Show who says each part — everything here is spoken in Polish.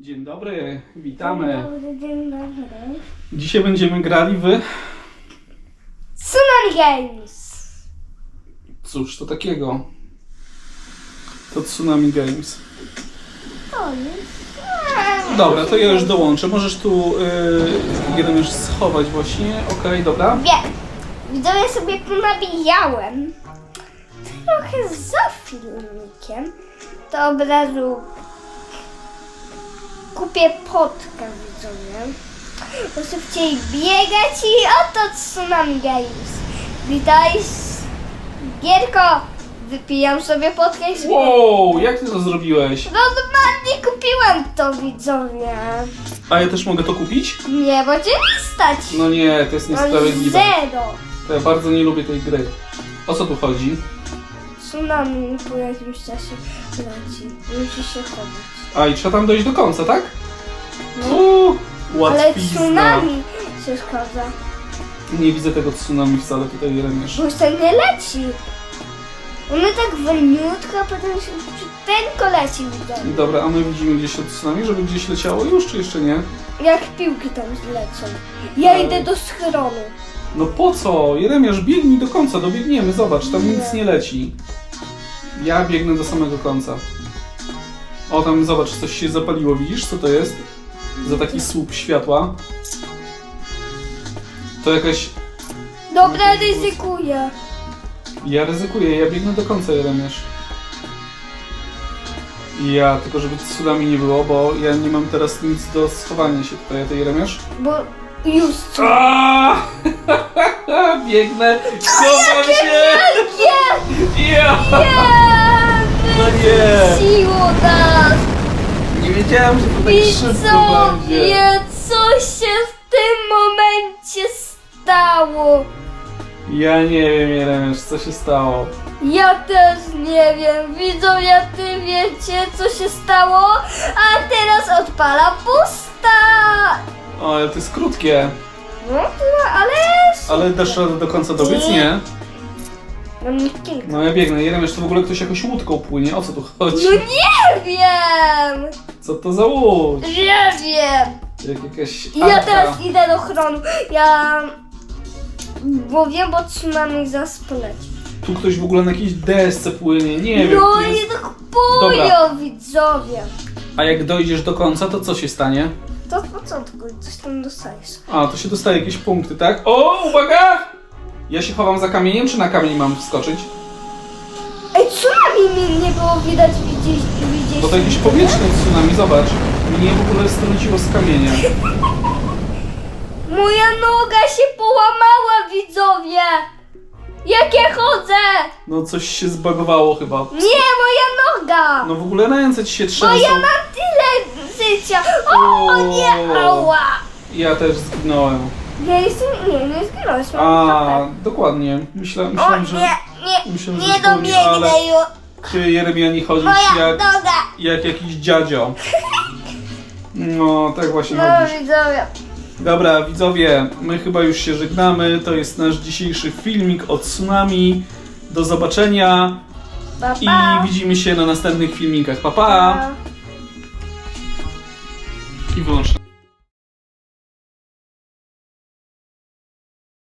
Speaker 1: Dzień dobry, witamy.
Speaker 2: Dzień dobry.
Speaker 1: Dzisiaj będziemy grali w...
Speaker 2: Tsunami Games.
Speaker 1: Cóż to takiego? To Tsunami Games.
Speaker 2: To jest...
Speaker 1: Dobra, to ja już dołączę. Możesz tu yy, jeden już schować właśnie. Okej, dobra.
Speaker 2: Wiem. Widzowie sobie ponabijałem. Trochę za filmikiem. To od razu kupię potka widzowie. Bo chcieli biegać i oto Tsunami Games. Witaj. Gierko, wypijam sobie potkę i sobie...
Speaker 1: Wow, jak ty to zrobiłeś?
Speaker 2: Normalnie kupiłem to widzowie.
Speaker 1: A ja też mogę to kupić?
Speaker 2: Nie, bo cię nie stać.
Speaker 1: No nie, to jest
Speaker 2: Mam
Speaker 1: niesprawiedliwe.
Speaker 2: Zero.
Speaker 1: Ja bardzo nie lubię tej gry. O co tu chodzi?
Speaker 2: Tsunami po jakimś czasie leci. Musi się chować.
Speaker 1: A i trzeba tam dojść do końca, tak?
Speaker 2: No.
Speaker 1: Uuu,
Speaker 2: Ale
Speaker 1: łatwizna.
Speaker 2: tsunami się szkodza.
Speaker 1: Nie widzę tego tsunami wcale tutaj, Jeremiasz.
Speaker 2: Bo już tak nie leci. One tak wolniutko, a potem się prędko leci widzę.
Speaker 1: Dobra, a my widzimy gdzieś to tsunami, żeby gdzieś leciało już, czy jeszcze nie?
Speaker 2: Jak piłki tam zlecą. Ja
Speaker 1: Ej.
Speaker 2: idę do schronu.
Speaker 1: No po co? Jeremiasz, biegnij do końca, dobiegniemy, zobacz, tam nic
Speaker 2: nie
Speaker 1: leci. Ja biegnę do samego końca. O, tam zobacz, coś się zapaliło, widzisz co to jest? Za taki słup światła. To jakaś...
Speaker 2: Dobra, ryzykuję.
Speaker 1: Ja ryzykuję, ja biegnę do końca, Jeremiasz. Ja, tylko żeby tsunami nie było, bo ja nie mam teraz nic do schowania się tutaj, a ty Jeremiasz?
Speaker 2: Bo już
Speaker 1: Aaaa! Biegnę! Chowam się!
Speaker 2: Nie!
Speaker 1: Ja! No nie!
Speaker 2: Siło nas!
Speaker 1: Nie wiedziałem, że to tak szybko będzie.
Speaker 2: Widzowie, co się w tym momencie stało?
Speaker 1: Ja nie wiem, Jeremiasz, co się stało.
Speaker 2: Ja też nie wiem. Widzowie, ty wiecie, co się stało? A teraz odpala pusta!
Speaker 1: O, ale to jest krótkie.
Speaker 2: No, to- ale...
Speaker 1: Ale dasz radę do końca dobiec? Nie.
Speaker 2: Mam kilka.
Speaker 1: No ja biegnę. Jeremiasz, to w ogóle ktoś jakoś łódką płynie. O co tu chodzi?
Speaker 2: No nie wiem!
Speaker 1: Co to za łódź?
Speaker 2: Nie wiem!
Speaker 1: Jak jakaś
Speaker 2: Ja
Speaker 1: arka.
Speaker 2: teraz idę do chronu. Ja... Bo wiem, bo tsunami zaraz poleci.
Speaker 1: Tu ktoś w ogóle na jakiejś desce płynie. Nie wiem.
Speaker 2: No
Speaker 1: tu
Speaker 2: i
Speaker 1: jest...
Speaker 2: tak boją widzowie.
Speaker 1: A jak dojdziesz do końca, to co się stanie?
Speaker 2: To od początku coś tam dostajesz.
Speaker 1: A, to się dostaje jakieś punkty, tak? O, uwaga! Ja się chowam za kamieniem, czy na kamień mam wskoczyć?
Speaker 2: Ej, tsunami mnie nie było widać, widzieć, widzieć.
Speaker 1: Bo to jakiś powietrzny tsunami, zobacz. Mnie w ogóle strąciło z kamienia.
Speaker 2: Moja noga się połamała, widzowie! Jak ja chodzę!
Speaker 1: No coś się zbagowało chyba.
Speaker 2: Nie, moja noga!
Speaker 1: No w ogóle ręce ci się
Speaker 2: Bo
Speaker 1: trzęsą.
Speaker 2: ja mam tyle życia! O, nie, ała!
Speaker 1: Ja też zginąłem.
Speaker 2: Ja jestem, nie, nie zginąłeś, mam
Speaker 1: A, dokładnie. Myśla,
Speaker 2: O
Speaker 1: myślałem, że
Speaker 2: nie, nie,
Speaker 1: myślałem, że
Speaker 2: nie
Speaker 1: to nie,
Speaker 2: dobiegnę
Speaker 1: ale-
Speaker 2: już.
Speaker 1: Ty, Jeremiani, chodzisz
Speaker 2: Moja
Speaker 1: jak,
Speaker 2: noga!
Speaker 1: jak jakiś dziadzio. No, tak właśnie
Speaker 2: No
Speaker 1: chodzisz.
Speaker 2: widzowie.
Speaker 1: Dobra, widzowie, my chyba już się żegnamy. To jest nasz dzisiejszy filmik o tsunami. Do zobaczenia
Speaker 2: Pa,
Speaker 1: i
Speaker 2: pa.
Speaker 1: widzimy się na następnych filmikach. Pa, pa! I wyłączę.